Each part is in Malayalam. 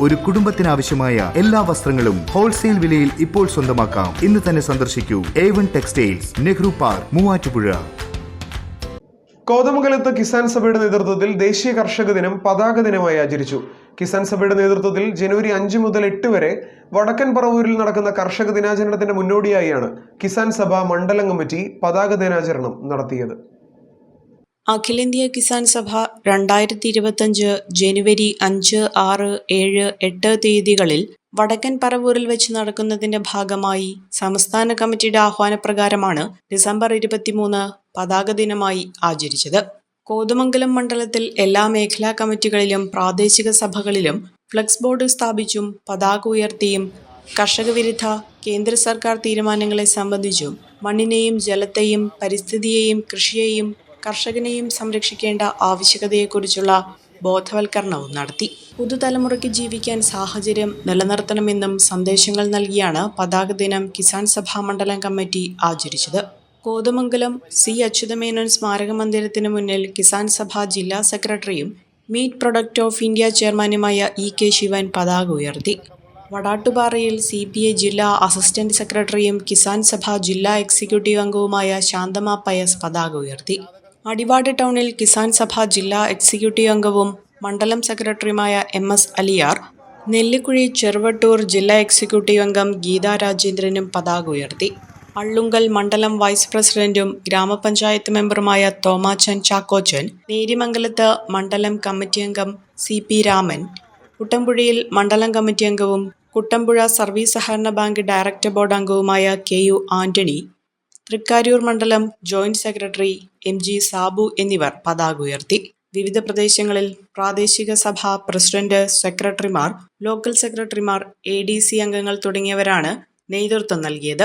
ഒരു കുടുംബത്തിനാവശ്യമായ എല്ലാ വസ്ത്രങ്ങളും ഹോൾസെയിൽ വിലയിൽ ഇപ്പോൾ സ്വന്തമാക്കാം. ഇന്ന് തന്നെ സന്ദർശിക്കൂ. A one textiles Nehru park Muvattupuzha. കോതമംഗലത്ത് കിസാൻ സഭയുടെ നേതൃത്വത്തിൽ ദേശീയ കർഷക ദിനം പതാക ദിനമായി ആചരിച്ചു. കിസാൻ സഭയുടെ നേതൃത്വത്തിൽ ജനുവരി അഞ്ച് മുതൽ എട്ട് വരെ വടക്കൻ പറവൂരിൽ നടക്കുന്ന കർഷക ദിനാചരണത്തിന്റെ മുന്നോടിയായാണ് കിസാൻ സഭ മണ്ഡലം കമ്മിറ്റി പതാക ദിനാചരണം നടത്തിയത്. അഖിലേന്ത്യാ കിസാൻ സഭ രണ്ടായിരത്തി ഇരുപത്തഞ്ച് ജനുവരി അഞ്ച് ആറ് ഏഴ് എട്ട് തീയതികളിൽ വടക്കൻ പറവൂരിൽ വെച്ച് നടക്കുന്നതിന്റെ ഭാഗമായി സംസ്ഥാന കമ്മിറ്റിയുടെ ആഹ്വാനപ്രകാരമാണ് ഡിസംബർ ഇരുപത്തിമൂന്ന് പതാക ദിനമായി ആചരിച്ചത്. കോതമംഗലം മണ്ഡലത്തിൽ എല്ലാ മേഖലാ കമ്മിറ്റികളിലും പ്രാദേശിക സഭകളിലും ഫ്ലക്സ് ബോർഡ് സ്ഥാപിച്ചും പതാക ഉയർത്തിയും കർഷക വിരുദ്ധ കേന്ദ്ര സർക്കാർ തീരുമാനങ്ങളെ സംബന്ധിച്ചും മണ്ണിനെയും ജലത്തെയും പരിസ്ഥിതിയെയും കൃഷിയെയും കർഷകനെയും സംരക്ഷിക്കേണ്ട ആവശ്യകതയെക്കുറിച്ചുള്ള ബോധവൽക്കരണവും നടത്തി. പുതുതലമുറയ്ക്ക് ജീവിക്കാൻ സാഹചര്യം നിലനിർത്തണമെന്നും സന്ദേശങ്ങൾ നൽകിയാണ് പതാക ദിനം കിസാൻ സഭാ മണ്ഡലം കമ്മിറ്റി ആചരിച്ചത്. കോതമംഗലം സി അച്യുതമേനോൻ സ്മാരക മന്ദിരത്തിന് മുന്നിൽ കിസാൻ സഭ ജില്ലാ സെക്രട്ടറിയും മീറ്റ് പ്രൊഡക്റ്റ് ഓഫ് ഇന്ത്യ ചെയർമാനുമായ ഇ കെ ശിവൻ പതാക ഉയർത്തി. വടാട്ടുപാറയിൽ സി പി ഐ ജില്ലാ അസിസ്റ്റന്റ് സെക്രട്ടറിയും കിസാൻ സഭ ജില്ലാ എക്സിക്യൂട്ടീവ് അംഗവുമായ ശാന്തമ പയസ് പതാക ഉയർത്തി. അടിവാട് ടൗണിൽ കിസാൻ സഭ ജില്ലാ എക്സിക്യൂട്ടീവ് അംഗവും മണ്ഡലം സെക്രട്ടറിയുമായ എം എസ് അലിയാർ നെല്ലിക്കുഴി ചെറുവട്ടൂർ ജില്ലാ എക്സിക്യൂട്ടീവ് അംഗം ഗീതാ രാജേന്ദ്രനും പതാക ഉയർത്തി. അള്ളുങ്കൽ മണ്ഡലം വൈസ് പ്രസിഡന്റും ഗ്രാമപഞ്ചായത്ത് മെമ്പറുമായ തോമാച്ചൻ ചാക്കോച്ചൻ നേരിമംഗലത്ത് മണ്ഡലം കമ്മിറ്റി അംഗം സി പി രാമൻ കുട്ടമ്പുഴയിൽ മണ്ഡലം കമ്മിറ്റി അംഗവും കുട്ടമ്പുഴ സർവീസ് സഹകരണ ബാങ്ക് ഡയറക്ടർ ബോർഡ് അംഗവുമായ കെ യു ആന്റണി തൃക്കാരൂർ മണ്ഡലം joint secretary M G Sabu എന്നിവർ പതാക ഉയർത്തി. വിവിധ പ്രദേശങ്ങളിൽ പ്രാദേശിക സഭ പ്രസിഡന്റ് സെക്രട്ടറിമാർ ലോക്കൽ സെക്രട്ടറിമാർ എ ഡി സി അംഗങ്ങൾ തുടങ്ങിയവരാണ് നേതൃത്വം നൽകിയത്.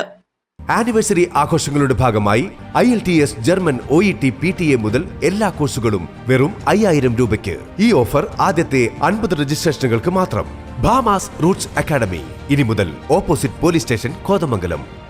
ആനിവേഴ്സറി ആഘോഷങ്ങളുടെ ഭാഗമായി I L T S German O E T P T A മുതൽ എല്ലാ കോഴ്സുകളും വെറും അയ്യായിരം രൂപയ്ക്ക്. ഈ ഓഫർ ആദ്യത്തെ അൻപത് രജിസ്ട്രേഷനുകൾക്ക് മാത്രം. Bhamas roots academy. ഇനി മുതൽ ഓപ്പോസിറ്റ് പോലീസ് സ്റ്റേഷൻ കോതമംഗലം.